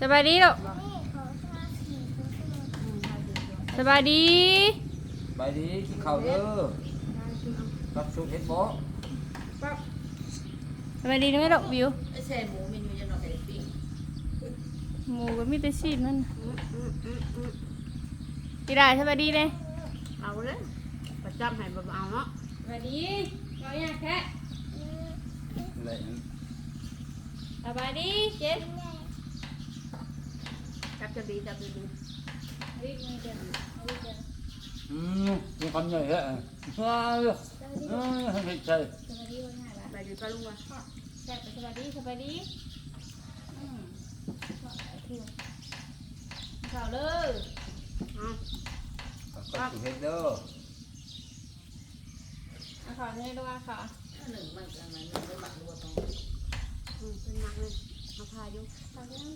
สบายดีลูกสบายดีไปดีกินข้าวเด้อรับชุดเฮ็ดบ่สบายดีนะแม่ลูกวิวไอ้แซ่หมูเมนูจะนอนแต่ปิ้งหมูก็มีแต่ชีสมันกีได้สบายดีเลยเอาเลยประจำให้เบาๆเนาะสบายดีเราอยากแค่อะไรนั่นสบายดีเจ๊ จับจะดีจับดีดีวิ่งเดินวิ่งเดินอืมมีคำใหญ่ฮะว้าวเออเฮ็ดใช่สบายดีวันไหนล่ะไปดูก็ลุงว่าแซ่บสบายดีสบายดีอืมข่าวเลยอ๋อรับชุดเฮ็ดเด้อเอาข่าวให้ด้วยข่าวหนึ่งมันอะไรมันไม่หมักรัวตรงอืมเป็นหนักเลยมาพายุข่าวที่นั่น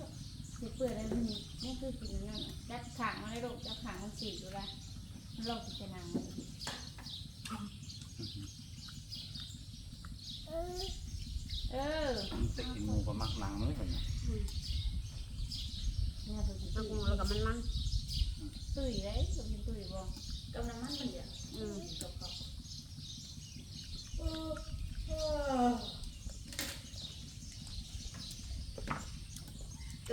ลูกเปื่อยอะไรมันนี่นี่คือสิ่งนั้นจับขางมาเลยลูกจับขางมันสีอยู่ละมันลงพิจารณามันเออจะกินหมูก็มักหนังเลยคนนี้เนี่ยตัวเอากุ้งแล้วก็มันมันตุ้ยเลยตัวเป็นตุ้ยบ่กำลังมันมันเดียวอืมก็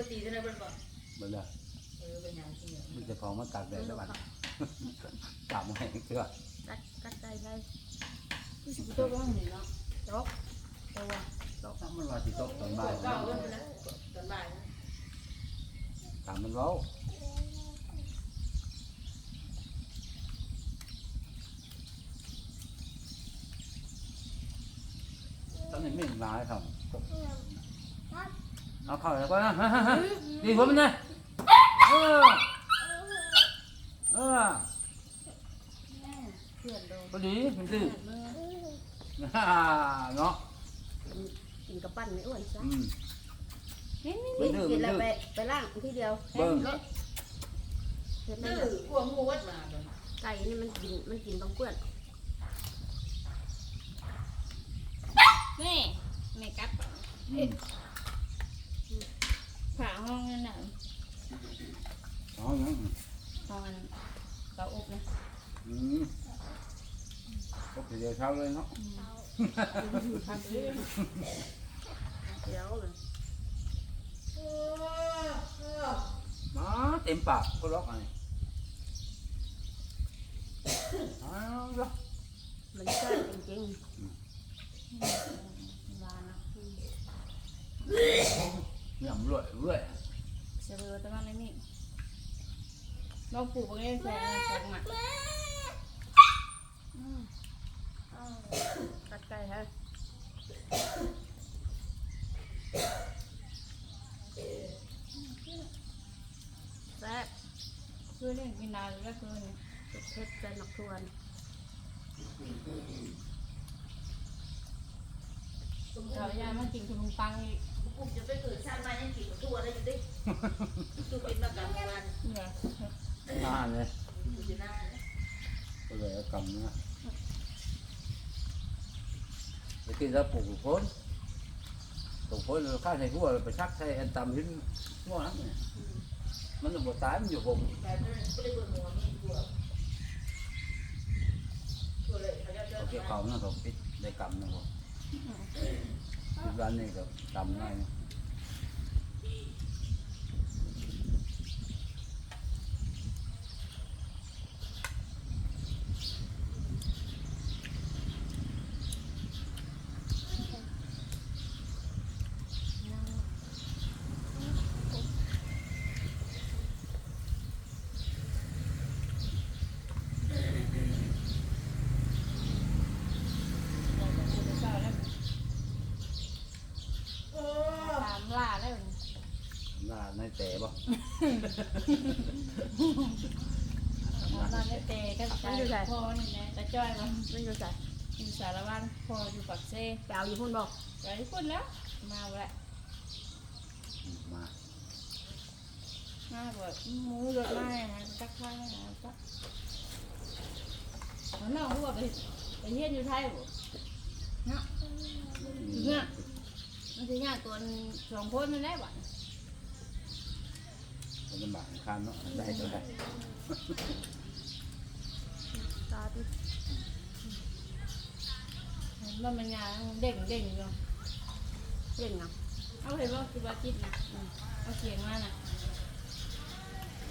ตีจะได้เป็นบ่เบิ่งเด้อเออเป็นอย่างที่เนี่ยมันจะของมาตากแดดแล้วบัดตากมาให้เชื่อกัดกัดใจได้ตัวก็มันเนาะจกตัวตกมันว่าสิตกตอนบ่ายเก้าเรื่องนะตอนบ่ายนะถามมันเว้าตอนนี้ไม่หลายครับ เอาเข้าแล้วก็นะดีหัวมันนะเออเออเพื่อนโดนพอดีมันดื้อมือเนาะกินกับปั้นไม่อ้วนซะอืม นี่นี่มันดื้อกิมันนแล้วดื้อไปไปล่างทีเดียวเบิ่งเห็นไหมดื้อกลัวงูวัดมาไก่นี่มันกินมันกินต้องเปื้อนนี่เมกัปอืม ฝาห้องนั่นน่ะอ๋อยังห้องอันเตาอบนะอืมก็เดี๋ยวเช้าเลยเนาะพักเลยเดี๋ยวเลยมาเต็มปากก็ล็อกไงอ้าวเด้อมันใช่จริงวานนะ เนี่ยมันรวยรวยเสือเบือตะวันเลยนี่ลองปลูกบางเรื่องแซ่แซ่หมักๆกัดไก่ฮะแซ่บคือเรื่องกินนานแล้วคือเนี่ยเผ็ดใจหนักทวนเรายามากินขนมปังอีก กูจะไปเกิดชาติมายังกินทั่วได้อยู่ดิกูเป็นประกันวันเนี่ยนานเลยกูจะน่าก็เลยเอากำนะไปกินแล้วปลูกโคนปลูกโคนเราฆ่าใส่หัวราไปชักใส่อันตำหินหัวนั้นเนี่ยมันจะบดตายมันอยู่ผมแต่ไม่ได้เบิ่งหัวมีกลัวเกี่ยวเขาเนี่เขาปิดได้กำนะผม คิดว่านี่ก็กำได้นะ ตามล่าแล้ว หน้าในแต่บ่ นอนในเตะก็ใจพ่อนี่นะตาจ้อยมันมันอยู่ใส่อยู่สารวัตรพออยู่ปักเซ่ไปเอาอยู่พุ่นบอกไปพุ่นแล้ว มาแหละมามาแบบหมูรถมานะจักข้าวนะจักแล้วน้องรู้ว่าไปไปเฮียนอยู่ไทยบ่เนาะเนี่ยมันจะยากตัวสองคนนั่นแหละบ่ ลำบากข้ามเนาะได้ก็ได้ตาติมันมันยาเด้งเด้งอยู่เล่นนะเอาเห็นว่าคือว่าจิตนะอืมเอาเสียงมาน่ะ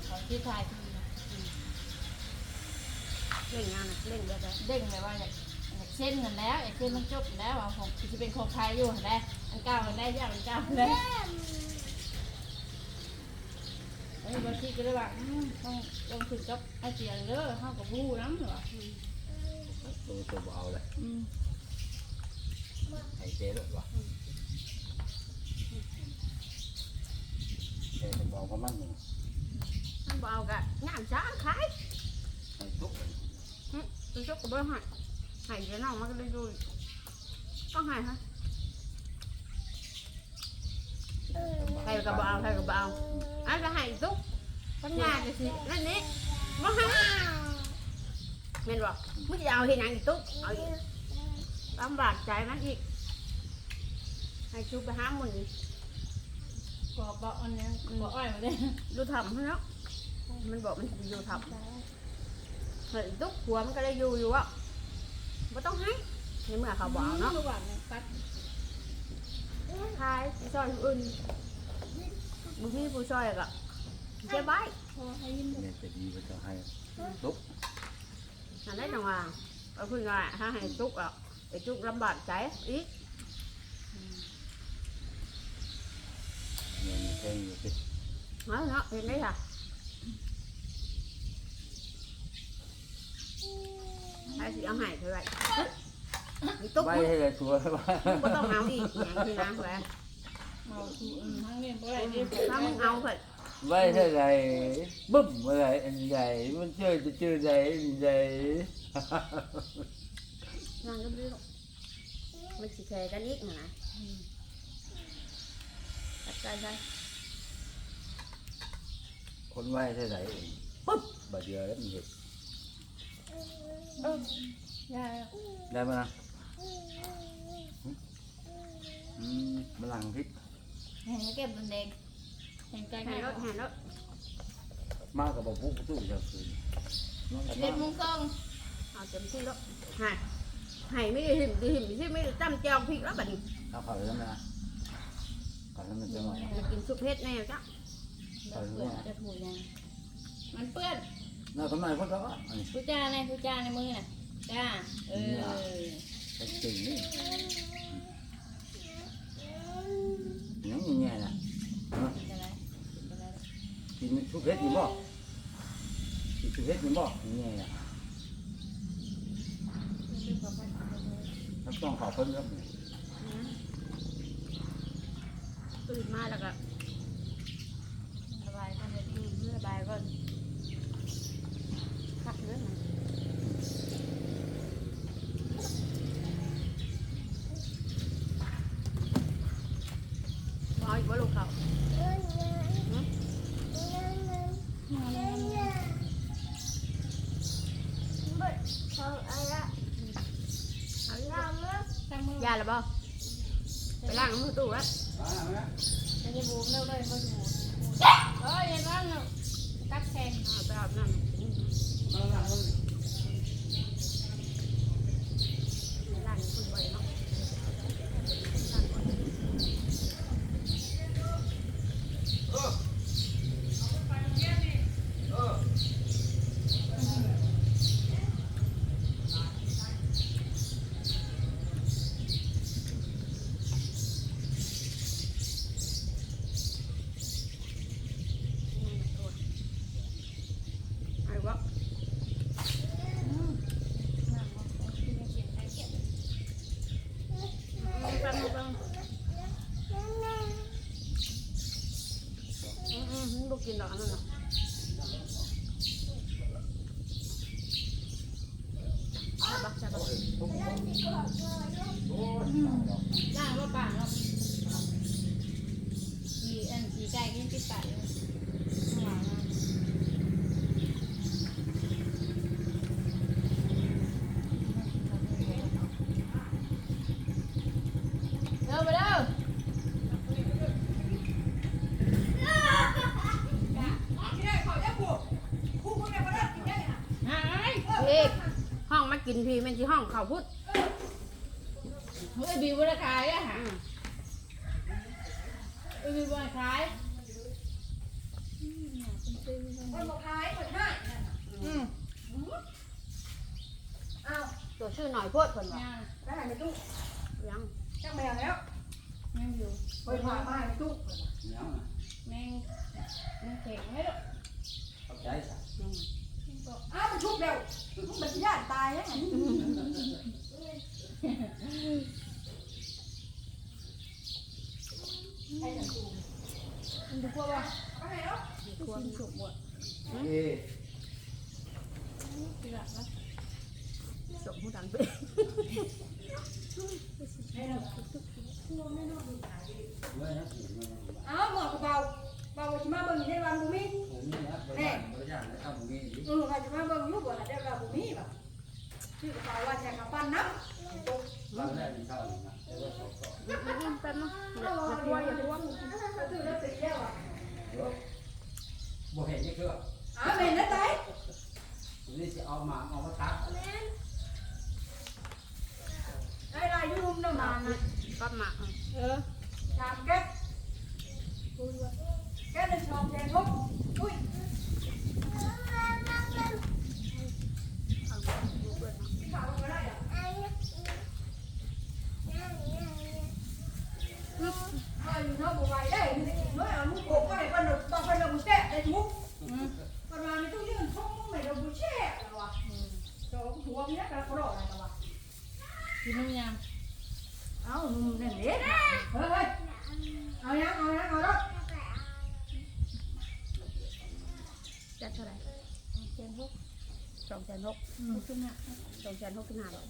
ขอที่ทายทีนะเล่นงานนะเล่นแบบเด้งแบบว่าอยากอยากเส้นกันแล้วอยากเส้นมันจบแล้วอะผมจะเป็นของใครอยู่เห็นไหมอันเก่ามันได้ยากอันเก่าเลย ไอ้บางทีก็เลยว่าอืมต้องลงถึงกับไอ้เสียงเด้อเข้ากับบูน้ำเหรอตัวตัวบ่เอาเลยอืมให้เจ๊เลยวะเจ๊จะบอกเขามันหนึ่งมันบ่เอากะงานช้าขายให้ทุกข์ตัวชกก็บ่ให้ให้เดี๋ยวน้องมันก็ ได้ดูต้องให้ฮะใครก็บ่เอาใครก็บ่เอาอันก็ให้ตุ๊กปัญญาจะสินั่นนี่บ่ให้แม่นบ่มึงจะเอาเฮ็ดหยังอีกตุ๊กเอาอีกลำบากใจมันอีกให้ชูไปหาหมุนกอบอกอันเนี้ยกออ้อยมาเลยดูทำให้เนาะมันบอกมันอยู่ทำเฮ้ยตุ๊กหัวมันก็ได้อยู่อยู่อะไม่ต้องให้ในเมื่อเขาบอกเนาะระหว่างตัดทายผู้ซอยผู้อื่น บางทีผู้ซอยก็เจ็บไว้พอให้ยิ้มเนี่ยจะดีก็จะให้ทุกข์นั่นได้จังหวะเอาคุณว่าถ้าให้ตุ๊กอะไอ้ตุ๊กลำบากใจอีกเนี่ยมีแค่อยู่ที่เนาะเนาะเห็นไหมค่ะใครสิเอาให้เท่าไหร่ไอ้ตุ๊กไว้มึงให้เลยตัวว่าก็ต้องเอาอีกอย่างที่นะแหวนเอาถูอืมทั้งเรียนบ่ได้เรียน ถ้ามึงเอาเถอะไว้ให้ไรบึ้มอะไรอันใหญ่มันเจอจะเจอใหญ่ใหญ่นั่งก็ไม่รู้มันสิแข่กันอีกนะตัดใจใจคนไว้ให้ไรปุ๊บบาดเดียวแล้วมันเห็ดยาได้ไหมนะอืมมันหลังพริก เห็นเก็บมันแดงเห็นใจแห่แม่รถแห่รถมากกับบอกปุ๊บตู้จะคืนเด็ดมุ้งต้องเอาเต็มที่รถหายหายไม่ได้หิมดีหิมที่ไม่ได้ตั้มแจวพริกแล้วบัดนี้เอาข่าวแล้วนะข่าวแล้วมันจะหน่อยมันกินซุปเฮ็ดแน่จ้ะเปื้อนจะถูยังมันเปื้อนน่าทำไมคนเราอะอันนี้ผู้จ้าในผู้จ้าในมือน่ะจ้าเออ เป็นจริงนี่ ยังยังไงนะเป็นะกินชุบเพชรนี่บ่กินชุบเพชรนี่บ่ยังไงอะแล้วต้องขอเพิ่มครับตื่นมาแล้วก็ สบายกันเลย อืมเมื่อบายก่อนพักเรื่องมันเอาอีกว่าลูกเขาเอาอีก ตั้งมือยาแล้วบ่ไปล้างมือตู้แล้ว จะได้บูมเร็วเลยก็จะบูมเอ้ยยังร้อนเนาะกัดแขน เอาไปอาบน้ำไปล้างคุณบ่อยเนาะล้างก่อน ไอ้วะ น้ำมันกินเขียนใครเขียน ฟังฟังอืม อืมลูกกินดอกอันนั้นเนาะ ใช่ปะใช่ปะ ล่างว่าป่างเนาะมีอันสีไก่กินติดปากเลยข้างหลังนะเร็วไปเร็ว กินพี่แม่นสิห้องเขาพุดเฮ้ยบิวราคายอะค่ะอืมเอ้ยบิวราคายคนบอกขายคนให้อืมอ้าวตัวชื่อหน่อยโพดเพิ่นว่ายังได้ในตู้ยังจังแมวแล้วยังอยู่ไปผ่ามาในตู้ยังแมงแมงเข่งไม่หรอกเข้าใจสักยังอ้าวมันชุบเร็ว มันจะย่านตายแล้วไงไอ้หนังตูมันดูพวกว่าก็ไงเนาะควรสุกหมด เอ๊ะ ทีหลังนะ ส่งผู้ดังไป เมื่อนะผม อ้าวหมอกระเบาเบาจะมาเบิ่งในวันบุมี นี่นะบริษัทบริษัทนะทำมี เออใครจะมาเบิ่งอยู่บ่ล่ะเดี๋ยวเราบุมีบ่ชื่อกระเป๋าว่าแจกกระปั้นน้ำ ตอนแรกมีเท่านี้นะแต่ว่าสองต่อ แป๊บนึงอย่า เอา กลัวอย่ากลัว ตื่นแล้วตื่นแล้วอะ บ่เห็นนี่คือ อ้าวเป็นแล้วตาย นี่จะเอามาเอามาทัก ไอ้ลายยุ่มน้ำมันนะ ก็มาเอา เออ ชามแก๊สแก๊สเป็นชองแดงทุกอุ้ย เอาดูเพิ่นเอา ที่ขาลงมาได้อะเอาอยู่เนาะบ่ไหวได้เมื่อเอามุกโกก็ได้คนเราต้องคนเราบุแช่ได้มุก อืม คนมาไม่ต้องยืนชงมุกไม่เราบุแช่แล้ววะโจ้หัวมีนักกระโดดอะไรกันวะกินน้ำยเอ้านุ่มนั่นเด็ดเฮ้ยเอายังเอายังเอาแล้วจัดเท่าไหร่ำเจนพวกสองแสนหกอืมขึ้นมาสองแสนหกสิบห้าบาท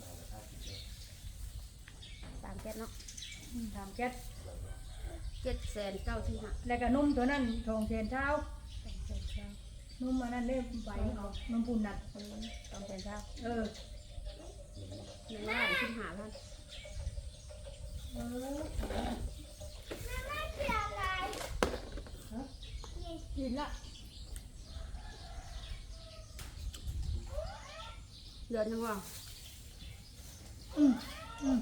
สามแก๊สเนาะชามแก๊สเจ็ดแสนเก้าสิบห้าแล้วก็นุ่มตัวนั้นทองเทียนเช้า สองแสนเก้า นุ่มมานั่นเล่ใบเอานุ่มปูนนัดสองแสนเก้าเออหนึ่งล้านสิบห้าพันกินละเดือนหนึงว่าอืมอืม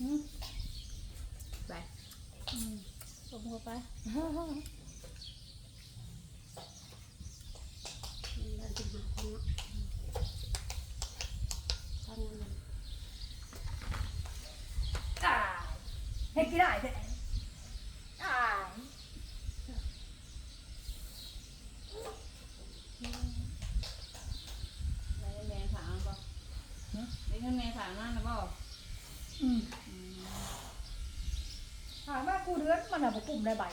อืม ไป อืมส่งหัวไป หนึ่งล้านสิบห้าพัน เนาะทำงานเลยให้กี่ได้เถอะตายได้แม่ถามบ่ได้เงินแม่ถามนั่นนะบ่ถามว่ากูเดือนมันอะบ่ปุ่มได้ใบ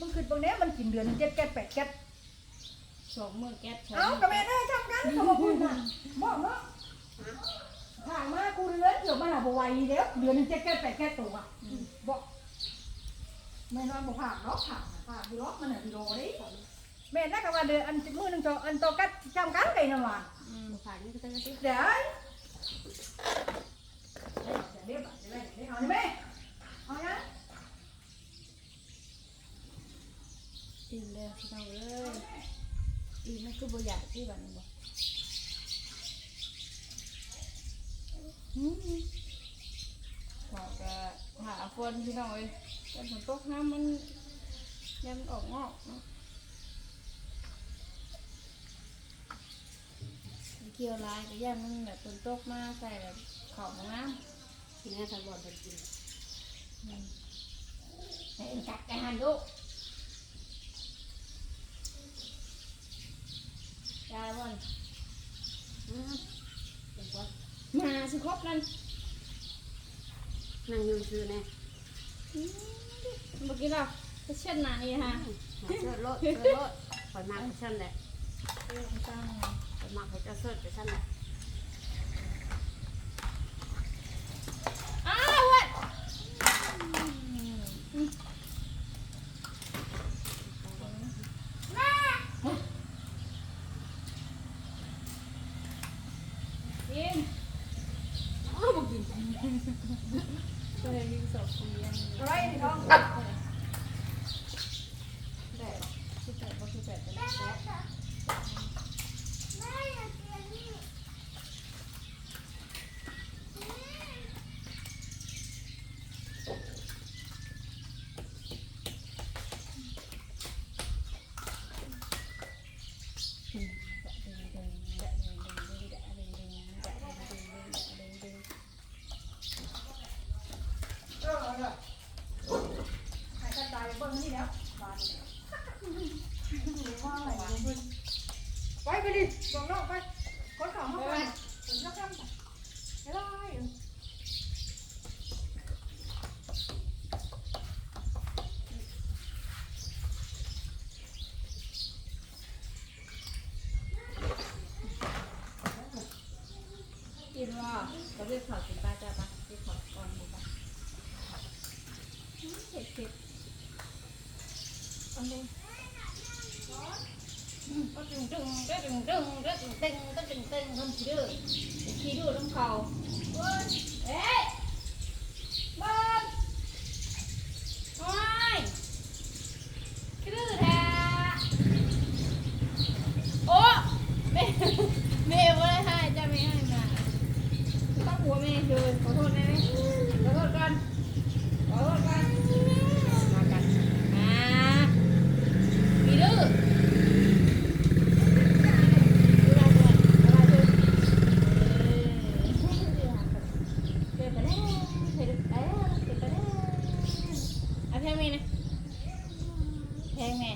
มันขึ้นตรงนี้มันกินเดือนเจ็ดแก๊สแปดแก๊สสองมือแก๊สสองเอ้ากับแม่เอ้ยทำกันเขาบอกคุณน่ะบอกเนาะถามว่ากูเดือนเดี๋ยวมันอะบ่ไหวเดี๋ยวเดือนหนึงเจ็ดแก๊สแปดแก๊สตัวอะบอกแม่นอนบ่ผ่านเนาะผ่านผ่านดูล็อกมันอะดูโลดิแม่น่ากับว่าเดือนอันมือหนึงโตอันโตกัดจำกันเลยนะว่าอืมผ่านนี่ก็จะได้เดี๋ยวเดี๋ยวเดี๋ยวเดี๋ยวเดี๋ยวเอาไหมเอานะ กินเลยพี่น้องเอ้ยอีมันคือบ่อยากที่แบบนี้บ่อืมขอก็หาฝนพี่น้องเอ้ยแต่ฝนตกน้ำมันยังออกงอกเนาะเกี่ยวลายก็ย่างมันแบบฝนตกมาใส่แบบขอบน้ำทีนี้ทางบอลเป็นกินให้จัดการลู กยายวันอืมเดี๋ยวก่อนมาสิครบนั่นนั่งอยืนซื้อแน่เมื่อกี้เราไปเช่นไหนฮะหาเสื้อรถเสื้อรถคอยมากไปชั้นแหละเออตั้งคอยมากไปเจ้าเสื้อไปชั้นแหละ อ้าวเว้ยกิน อ้าวบอกกิน ก็เลยยิงศพเรียน อะไรนี่น้อง ได้คือแต่บ่คือแต่เป็นแซ่บ เรียกขอกินป้าจ้าปะเรียกขอก่อนดีปะเผ็ดเผ็ดอันนี้ก็ดึงดึงก็ดึงดึงก็ดึงเต็งก็ดึงเต็งคนขี้ดื้อขี้ดื้อต้องเขาเอ๊ะบ้านโอ้ยขี้ดื้อแท้โอ้แม่แม่ไม่ได้ให้จ้าไม่ให้มา ต้องหัวแม่คือขอโทษนะขอโทษกันขอโทษกันมากันมามีดื้อดูแลก่อนอะไรดูเออเดินไปแล้วเดินไปแล้วเดินไปแล้วเอาเพลงแม่นะเพลงแม่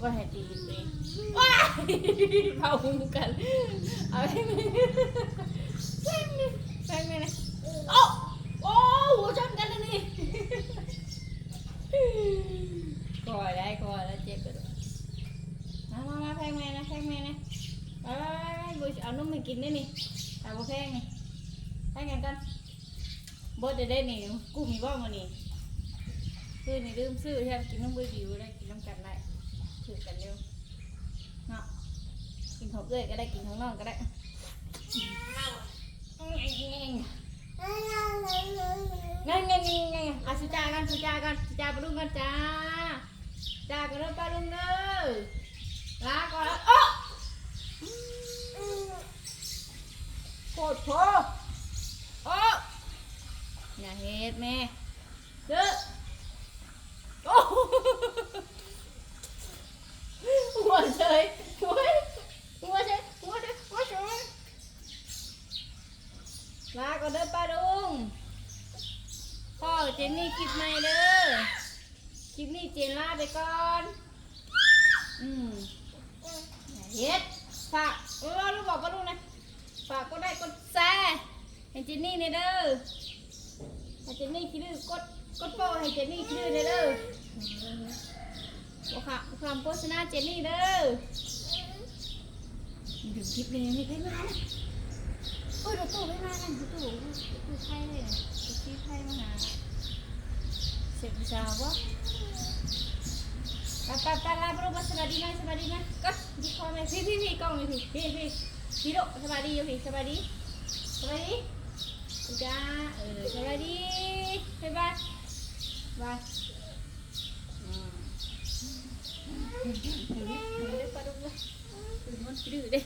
ก็ให้ตีเองว้ายเผาหูกันเอาเพลงแม่เพลงแม่เพลงแม่นะ โอ้โอ้หัวชนกันเลยนี่กอดได้กอดแล้วเจ็บไปด้วยมามามาแพงแม่นะแพงแม่นะไปไปไปไปบุเอานมมากินได้นี่ แต่บ่แพงนี่แพงกันกันบดจะได้นี่กูมีบ้ามานี่ซื้อนี่ลืมซื้อใช่ไหมกินน้ำเบุยบิวได้กินน้ำกันได้ถือกันเร็วเนาะกินของเอ้ยก็ได้กินของน้องก็ได้งั้นงั้นงั้นงั้นอะสุจากันสุจากันสุจาปลุงกันจ้าจ้ากันเด้อปลุงเด้อลาก่อนโอ้ โคตรโผโอ้อย่าเฮ็ดแม่เด้อโอ้หัวเฉยหัวหัวเฉยหัวเฉยหัวเฉยลาก่อนเด้อป้าลุง พ่อเจนนี่คลิปใหม่เด้อ คลิปนี้เจนลาไปก่อน อืมอย่าเฮ็ด ฝากเออลูกบอกก็ลูกนะ ฝากก็ได้กดแชร์ให้เจนนี่เนี่ยเด้อ ให้เจนนี่คิดดื้อกด กดโป้ให้เจนนี่คิดดื้อเนี่ยเด้อบอกค่ะคำโฆษณาเจนนี่เด้อถึง คลิปนี้ม่เคยมานะโอ้ยรถตู้ไม่มานะรถตู้รถตู้ไทยเลยรถที่ไทยมาหาเสร็จสาวะไปไปไปลาบรูมาสวัสดีนะสวัสดีนะก็ดีคอไหมพี่พี่พี่กล้องเลยพี่พี่พี่พี่โดสวัสดีอยู่พี่สวัสดีสวัสดีจ้าเออสวัสดีบ๊ายบายบายอืมเดี๋ยวเดี๋